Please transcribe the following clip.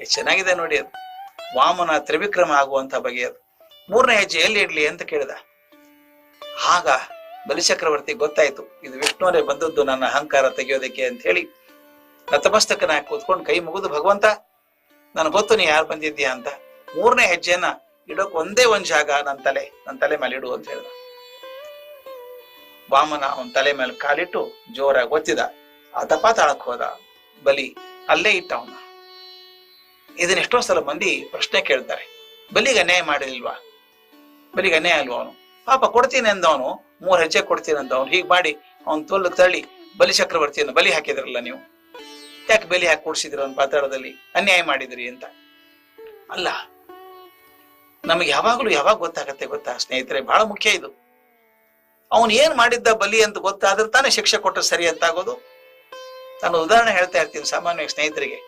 ಎಷ್ಟು ಚೆನ್ನಾಗಿದೆ ನೋಡಿ ಅದು. ವಾಮನ ತ್ರಿವಿಕ್ರಮ ಆಗುವಂತ ಬಗೆ ಅದು. ಮೂರನೇ ಹೆಜ್ಜೆ ಎಲ್ಲಿ ಇಡ್ಲಿ ಅಂತ ಕೇಳಿದ. ಆಗ ಬಲಿಚಕ್ರವರ್ತಿ ಗೊತ್ತಾಯ್ತು, ಇದು ವಿಷ್ಣುವರೇ ಬಂದದ್ದು ನನ್ನ ಅಹಂಕಾರ ತೆಗೆಯೋದಕ್ಕೆ ಅಂತ ಹೇಳಿ ನತಮಸ್ತಕನ ಕೂತ್ಕೊಂಡು ಕೈ ಮುಗಿದು, ಭಗವಂತ ನನ್ ಗೊತ್ತು ನೀ ಯಾರು ಬಂದಿದ್ದೀಯಾ ಅಂತ. ಮೂರನೇ ಹೆಜ್ಜೆನ ಇಡೋಕ್ ಒಂದೇ ಒಂದ್ ಜಾಗ ನನ್ನ ತಲೆ ನನ್ನ ತಲೆ ಮೇಲೆ ಇಡು ಅಂತ ಹೇಳ್ದ. ವಾಮನ ಅವನ ತಲೆ ಮೇಲೆ ಕಾಲಿಟ್ಟು ಜೋರಾಗಿ ಒತ್ತಿದ. ತಪ್ಪ ತಾಳಕ್ ಹೋದ. ಬಲಿ ಅಲ್ಲೇ ಇಟ್ಟ ಅವನ. ಇದನ್ನ ಎಷ್ಟೋ ಸಲ ಮಂದಿ ಪ್ರಶ್ನೆ ಕೇಳ್ತಾರೆ. ಬಲಿಗೆ ಅನ್ಯಾಯ ಮಾಡಿಲ್ವಾ? ಬಲಿಗೆ ಅನ್ಯಾಯ ಅಲ್ವಾ ಅವನು? ಪಾಪ ಕೊಡ್ತೀನಿ ಅಂದವನು, ಮೂರ್ ಹೆಜ್ಜೆ ಕೊಡ್ತೀನಿ ಅಂತ ಅಂದವನು, ಹೀಗೆ ಮಾಡಿ ಅವನ್ ತೊಲ್ಲು ತಳ್ಳಿ ಬಲಿ ಚಕ್ರವರ್ತಿಯನ್ನು ಬಲಿ ಹಾಕಿದ್ರಲ್ಲ ನೀವು? ಯಾಕೆ ಬಲಿ ಹಾಕಿ ಕೊಡ್ಸಿದ್ರಿ ಅವ್ನ ಪಾತಾಳದಲ್ಲಿ? ಅನ್ಯಾಯ ಮಾಡಿದ್ರಿ ಅಂತ. ಅಲ್ಲ, ನಮಗೆ ಯಾವಾಗಲೂ ಯಾವಾಗ ಗೊತ್ತಾಗತ್ತೆ ಗೊತ್ತಾ ಸ್ನೇಹಿತರೆ? ಬಹಳ ಮುಖ್ಯ ಇದು. ಅವನು ಏನ್ ಮಾಡಿದ್ದ ಬಲಿ ಅಂತ ಗೊತ್ತಾದ್ರೆ ತಾನೇ ಶಿಕ್ಷೆ ಕೊಟ್ಟರೆ ಸರಿ ಅಂತ ಆಗೋದು ನಾನು ಉದಾಹರಣೆ ಹೇಳ್ತಾ ಇರ್ತೀನಿ ಸಾಮಾನ್ಯ ಸ್ನೇಹಿತರಿಗೆ.